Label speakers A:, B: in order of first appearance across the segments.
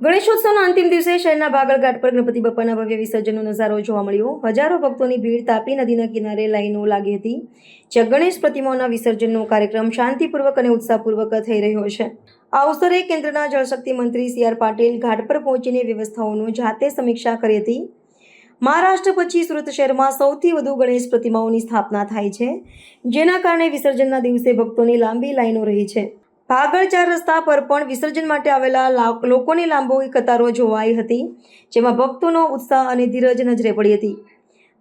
A: ગણેશોત્સવના અંતિમ દિવસે શહેરના ભાગળ ઘાટ પર ગણપતિ બાપાના ભવ્ય વિસર્જનનો નજારો જોવા મળ્યો. હજારો ભક્તોની ભીડ તાપી નદીના કિનારે લાઈનો લાગી હતી, જ્યાં ગણેશ પ્રતિમાઓના વિસર્જનનો કાર્યક્રમ શાંતિપૂર્વક અને ઉત્સાહપૂર્વક થઈ રહ્યો છે. આ અવસરે કેન્દ્રના જળશક્તિ મંત્રી સી આર પાટીલ ઘાટ પર પહોંચીને વ્યવસ્થાઓનું જાતે સમીક્ષા કરી હતી. મહારાષ્ટ્ર પછી સુરત શહેરમાં સૌથી વધુ ગણેશ પ્રતિમાઓની સ્થાપના થાય છે, જેના કારણે વિસર્જનના દિવસે ભક્તોની લાંબી લાઈનો રહી છે. ભાગળ ચાર રસ્તા પર પણ વિસર્જન માટે આવેલા લોકોની લાંબો કતારો જોવાઈ હતી, જેમાં ભક્તોનો ઉત્સાહ અને ધીરજ નજરે પડી હતી.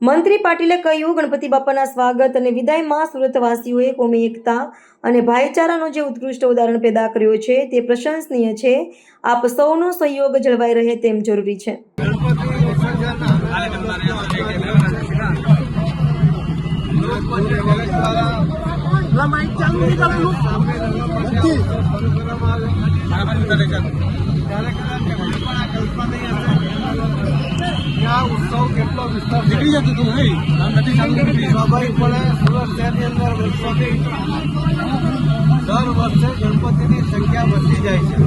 A: મંત્રી પાટીલે કહ્યું, ગણપતિ બાપાના સ્વાગત અને વિદાયમાં સુરતવાસીઓએ કોમી એકતા અને ભાઈચારાનો જે ઉત્કૃષ્ટ ઉદાહરણ પેદા કર્યો છે, તે પ્રશંસનીય છે. આપ સૌનો સહયોગ જળવાઈ રહે તેમ જરૂરી છે.
B: નીકળી જતું તું નહીં આમ નથી ચાલુ નથી
C: સ્વાભાવિકપણે સુરત શહેરની અંદર વર્ષોથી દર વર્ષે ગણપતિની સંખ્યા વધતી જાય છે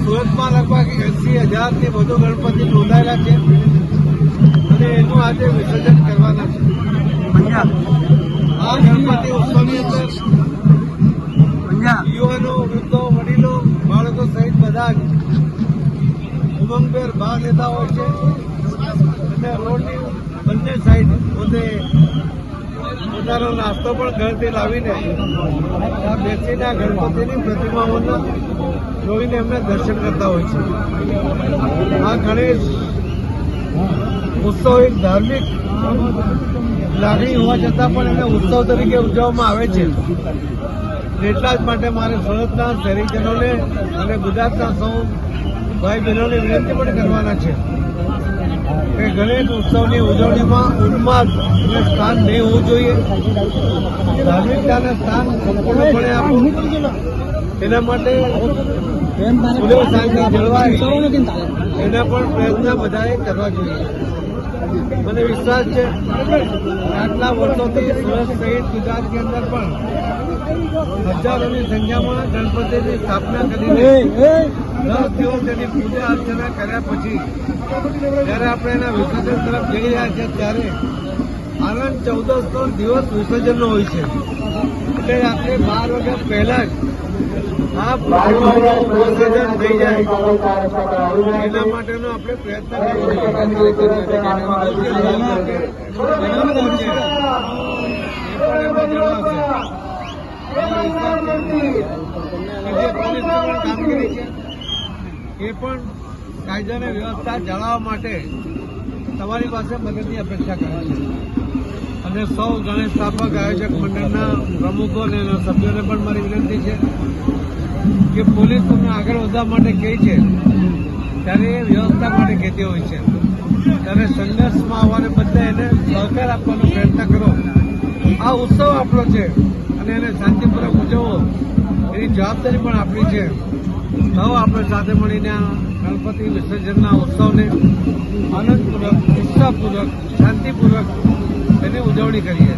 C: સુરતમાં લગભગ એસી હજારથી વધુ ગણપતિ નોંધાયેલા છે અને એનું આજે વિસર્જન કરવાના છે ઉમંગભેર ભાગ લેતા હોય છે. અને રોડની બંને સાઈડ પોતે પોતાનો નાસ્તો પણ ઘરથી લાવીને આ બેસીને ગણપતિની પ્રતિમાઓના જોઈને એમને દર્શન કરતા હોય છે. આ ગણેશ ઉત્સવ એક ધાર્મિક લાગણી હોવા છતાં પણ એને ઉત્સવ તરીકે ઉજવવામાં આવે છે. એટલા જ માટે મારે સુરતના શહેરીજનોને અને ગુજરાતના સૌ ભાઈ બહેનોને વિનંતી પણ કરવાના છે કે ગણેશ ઉત્સવની ઉજવણીમાં ઉન્માદ સ્થાન નહીં હોવું જોઈએ. ધાર્મિકતાને સ્થાન સંપૂર્ણપણે આપવું એના માટે જળવાય એના પણ પ્રયત્ન બધાએ કરવા જોઈએ. મને વિશ્વાસ છે આટલા વર્ષોથી સુરત સહિત ગુજરાતની અંદર પણ હજારોની સંખ્યામાં ગણપતિની સ્થાપના કરીને દસ દિવસ તેની પૂજા અર્ચના કર્યા પછી જ્યારે આપણે એના વિસર્જન તરફ જઈ રહ્યા છીએ ત્યારે આનંદ ચૌદસો દિવસ વિસર્જનનો હોય છે. એટલે રાત્રે બાર વાગ્યા પહેલા જ આ પ્રતિમાનું થઈ જાય. એના માટેનો આપણે પ્રયત્ન કરવો એ પણ કાયદાની વ્યવસ્થા જાળવવા માટે તમારી પાસે મદદની અપેક્ષા કરે છે. અને સૌ ગણેશ સ્થાપક આયોજક મંડળના પ્રમુખો અને એના સભ્યોને પણ મારી વિનંતી છે કે પોલીસ તમને આગળ વધવા માટે કહે છે, ત્યારે એ વ્યવસ્થા માટે કહેતી હોય છે. ત્યારે સંઘર્ષમાં આવવાને બદલે એને સહકાર આપવાનો પ્રયત્ન કરો. આ ઉત્સવ આપણો છે. અને એને શાંતિપૂર્વક ઉજવવો, એની જવાબદારી પણ આપણી છે. સૌ આપણે સાથે મળીને ગણપતિ વિસર્જનના ઉત્સવને આનંદપૂર્વક, ઉત્સાહપૂર્વક, શાંતિપૂર્વક એની ઉજવણી કરીએ.